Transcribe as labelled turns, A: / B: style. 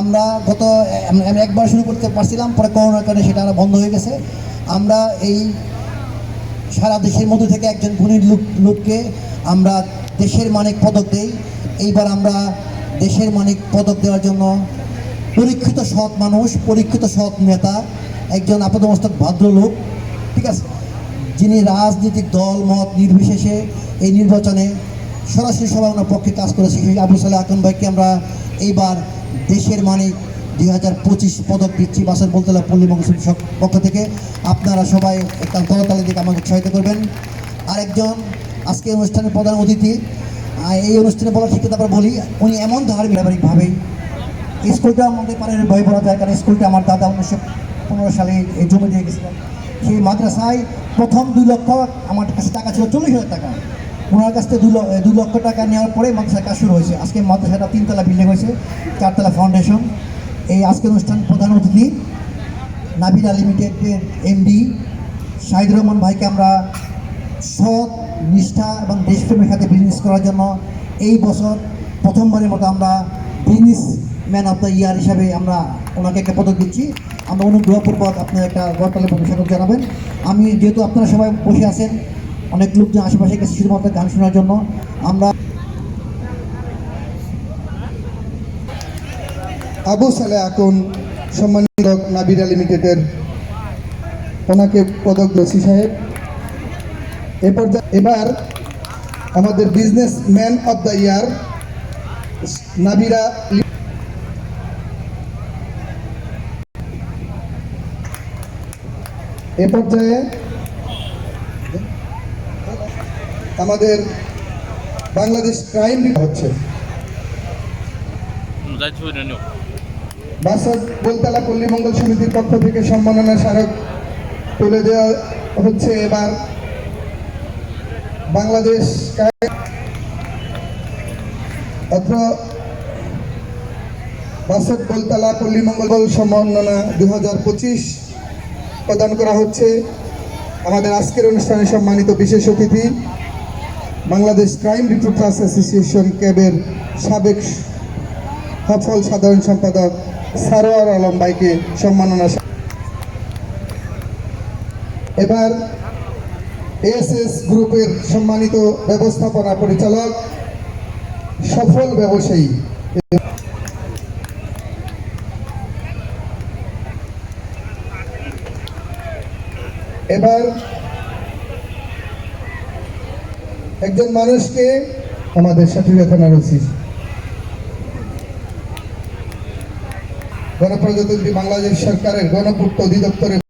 A: আমরা গত একবার শুরু করতে পারছিলাম, পরে করোনার কারণে সেটা আরও বন্ধ হয়ে গেছে। আমরা এই সারা দেশের মধ্যে থেকে একজন গুণী লোক, লোককে আমরা দেশের মানিক পদক দেই। এইবার আমরা দেশের মানিক পদক দেওয়ার জন্য পরীক্ষিত সৎ মানুষ, পরীক্ষিত সৎ নেতা, একজন আপাদমস্তক ভদ্রলোক, ঠিক আছে? যিনি রাজনৈতিক দল, মত নির্বিশেষে এই নির্বাচনে সরাসরি সবাই ওনার পক্ষে কাজ করেছে আবু সালে আকন ভাইকে আমরা এইবার দেশের মানিক দুই হাজার পঁচিশ পদক দিচ্ছি বাসের বলতলা পল্লী মঙ্গল পক্ষ থেকে আপনারা সবাই একটা করতালি দিকে আমাকে উৎসাহিত করবেন। আরেকজন আজকে অনুষ্ঠানের প্রধান অতিথি। এই অনুষ্ঠানে বলার ঠিক তারপর বলি, উনি এমন ধার্মিক ব্যবহারিকভাবেই স্কুলটা আমাদের পারের ভয় বলা যায়, কারণ স্কুলটা আমার দাদা উনিশশো পনেরো সালে এই জমি দিয়ে গেছিলেন সেই মাদ্রাসায় প্রথম দুই লক্ষ আমার কাছে টাকা ছিল চল্লিশ হাজার টাকা। ওনার কাছ থেকে দু লক্ষ টাকা নেওয়ার পরে মাদ্রাসার কাজ শুরু হয়েছে। আজকে মাদ্রাসাটা তিনতলা বিল্ডিং হয়েছে, চারতলা ফাউন্ডেশন এই আজকের অনুষ্ঠান প্রধান অতিথি নাবিলা লিমিটেডের এমডি শাহিদুর রহমান ভাইকে আমরা সৎ, নিষ্ঠা এবং দেশপ্রেমের সাথে বিজনেস করার জন্য এই বছর প্রথমবারের মতো আমরা businessman of the year হিসাবে আমরা ওনাকে একটা পদক দিচ্ছি। আমরা অনুগ্রহপূর্বক আপনার একটা গড়তালে স্বাগত জানাবেন। আমি যেহেতু আপনারা সবাই বসে আছেন অনেক লোকজন আশেপাশে গেছে শুধুমাত্র গান শোনার জন্য। আমরা
B: আবু সালে আকুন সম্মানিত নাবিরা লিমিটেডের ওনাকে পদক দোষী সাহেব। এরপর এবার আমাদের businessman of the year নাবিরা এ পর্যায়ে আমাদের বাংলাদেশ ক্রাইম হচ্ছে। বাসাদ বলতলা পল্লী মঙ্গল সমিতির পক্ষ থেকে সম্মাননা স্মারক তুলে দেওয়া হচ্ছে এবার বাংলাদেশ অত্র বাসাদ বলতলা পল্লী মঙ্গল সম্মাননা দু হাজার পঁচিশ প্রদান করা হচ্ছে। আমাদের আজকের অনুষ্ঠানে সম্মানিত বিশেষ অতিথি বাংলাদেশ ক্রাইম রিপোর্টার্স অ্যাসোসিয়েশন ক্যাবের সাবেক সফল সাধারণ সম্পাদক সারোয়ার আলম ভাইকে সম্মাননা এবার এএসএস গ্রুপের সম্মানিত ব্যবস্থাপনা পরিচালক, সফল ব্যবসায়ী। এবার একজন মানুষকে আমাদের সাথে থানার উচিত। গণপ্রজাতন্ত্রী বাংলাদেশ সরকারের গণপূর্ত অধিদপ্তরের